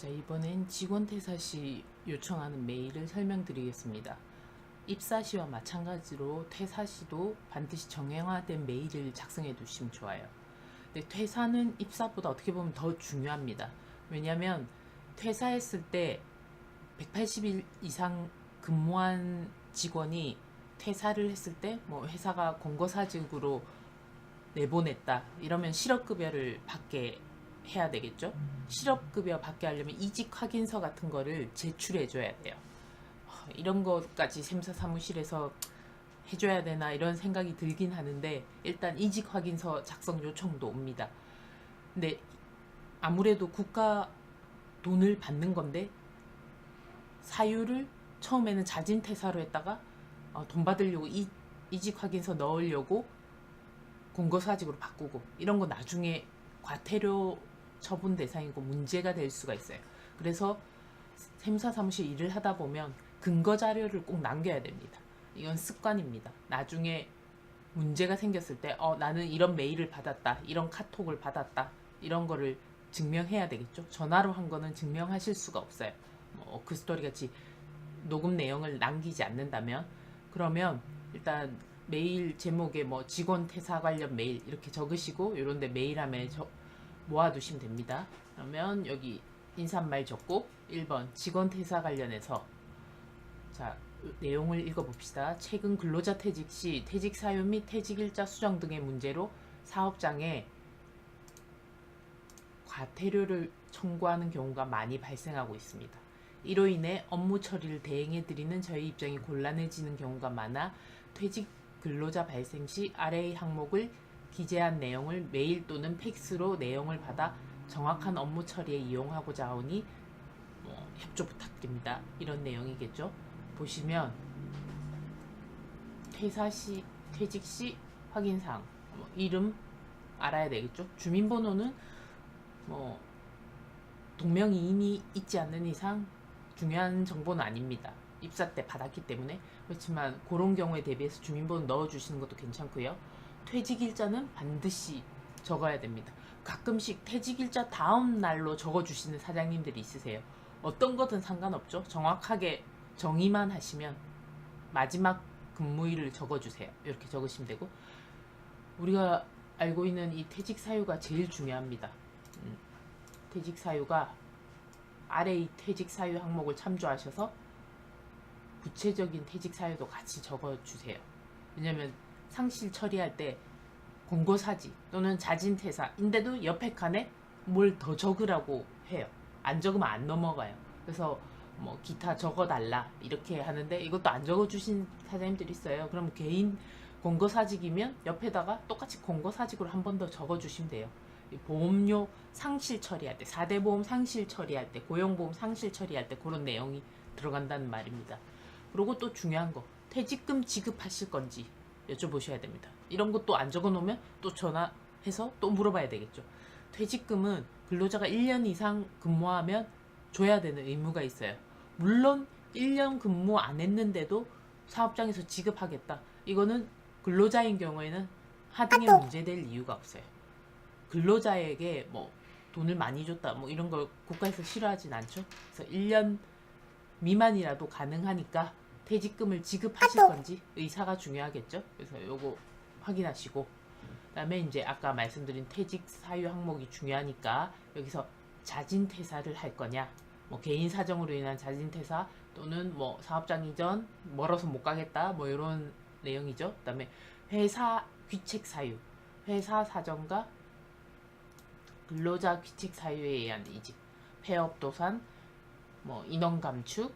자, 이번엔 직원 퇴사 시 요청하는 메일을 설명드리겠습니다. 입사 시와 마찬가지로 퇴사 시도 반드시 정형화된 메일을 작성해 두시면 좋아요. 근데 퇴사는 입사보다 어떻게 보면 더 중요합니다. 왜냐하면 퇴사했을 때 180일 이상 근무한 직원이 퇴사를 했을 때 뭐 회사가 권고사직으로 내보냈다 이러면 실업급여를 받게 해야 되겠죠. 실업급여 받게 하려면 이직 확인서 같은 거를 제출해 줘야 돼요. 하, 이런 것까지 샘사 사무실에서 해줘야 되나 이런 생각이 들긴 하는데 일단 이직 확인서 작성 요청도 옵니다. 근데 아무래도 국가 돈을 받는 건데 사유를 처음에는 자진 퇴사로 했다가 어, 돈 받으려고 이, 이직 확인서 넣으려고 공고사직으로 바꾸고 이런 거 나중에 과태료 처분 대상이고 문제가 될 수가 있어요. 그래서 샘사 사무실 일을 하다 보면 근거 자료를 꼭 남겨야 됩니다. 이건 습관입니다. 나중에 문제가 생겼을 때, 어, 나는 이런 메일을 받았다, 이런 카톡을 받았다, 이런 거를 증명해야 되겠죠. 전화로 한 거는 증명하실 수가 없어요. 뭐, 그 스토리 같이 녹음 내용을 남기지 않는다면, 그러면 일단 메일 제목에 뭐 직원 퇴사 관련 메일 이렇게 적으시고, 요런데 메일함에 저, 모아두시면 됩니다. 그러면 여기 인사말 적고 1번 직원 퇴사 관련해서 자 내용을 읽어봅시다. 최근 근로자 퇴직 시 퇴직 사유 및 퇴직 일자 수정 등의 문제로 사업장에 과태료를 청구하는 경우가 많이 발생하고 있습니다. 이로 인해 업무 처리를 대행해 드리는 저희 입장이 곤란해지는 경우가 많아 퇴직 근로자 발생 시 아래의 항목을 기재한 내용을 메일 또는 팩스로 내용을 받아 정확한 업무 처리에 이용하고자 하오니 뭐, 협조 부탁드립니다. 이런 내용이겠죠. 보시면 퇴사 시, 퇴직 시 확인사항, 뭐, 이름 알아야 되겠죠. 주민번호는 뭐 동명이인이 있지 않는 이상 중요한 정보는 아닙니다. 입사 때 받았기 때문에 그렇지만 그런 경우에 대비해서 주민번호 넣어주시는 것도 괜찮고요. 퇴직 일자는 반드시 적어야 됩니다. 가끔씩 퇴직 일자 다음 날로 적어주시는 사장님들이 있으세요. 어떤 거든 상관없죠. 정확하게 정의만 하시면 마지막 근무일을 적어주세요. 이렇게 적으시면 되고 우리가 알고 있는 이 퇴직 사유가 제일 중요합니다. 음, 퇴직 사유가 아래 이 퇴직 사유 항목을 참조하셔서 구체적인 퇴직 사유도 같이 적어주세요. 왜냐면 상실 처리할 때 공고사지 또는 자진퇴사인데도 옆에 칸에 뭘 더 적으라고 해요. 안 적으면 안 넘어가요. 그래서 뭐 기타 적어달라 이렇게 하는데 이것도 안 적어주신 사장님들이 있어요. 그럼 개인 공고사직이면 옆에다가 똑같이 공고사직으로 한 번 더 적어주시면 돼요. 이 보험료 상실 처리할 때, 4대 보험 상실 처리할 때, 고용보험 상실 처리할 때 그런 내용이 들어간다는 말입니다. 그리고 또 중요한 거, 퇴직금 지급하실 건지 여쭤보셔야 됩니다. 이런 것도 안 적어 놓으면 또 전화해서 또 물어봐야 되겠죠. 퇴직금은 근로자가 1년 이상 근무하면 줘야 되는 의무가 있어요. 물론 1년 근무 안 했는데도 사업장에서 지급하겠다. 이거는 근로자인 경우에는 하등에 문제될 이유가 없어요. 근로자에게 뭐 돈을 많이 줬다 뭐 이런 걸 국가에서 싫어하진 않죠. 그래서 1년 미만이라도 가능하니까 퇴직금을 지급하실 건지 의사가 중요하겠죠. 그래서 요거 확인하시고 그다음에 이제 아까 말씀드린 퇴직 사유 항목이 중요하니까 여기서 자진 퇴사를 할 거냐 뭐 개인 사정으로 인한 자진 퇴사 또는 뭐 사업장 이전 멀어서 못 가겠다 뭐 이런 내용이죠. 그다음에 회사 귀책 사유 회사 사정과 근로자 귀책 사유에 의한 이직 폐업 도산 뭐 인원 감축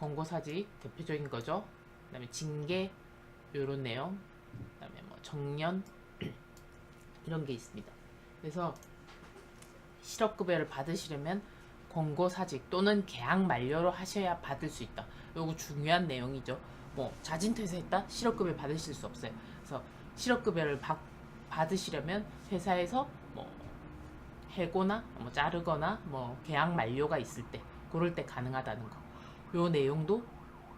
권고사직 대표적인 거죠. 그 다음에 징계 요런 내용, 그 다음에 뭐 정년 이런 게 있습니다. 그래서 실업급여를 받으시려면 권고사직 또는 계약 만료로 하셔야 받을 수 있다. 요거 중요한 내용이죠. 뭐 자진 퇴사했다 실업급여 받으실 수 없어요. 그래서 실업급여를 받, 받으시려면 회사에서 뭐 해고나 뭐 자르거나 뭐 계약 만료가 있을 때 그럴 때 가능하다는 거. 요 내용도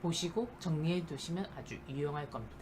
보시고 정리해 두시면 아주 유용할 겁니다.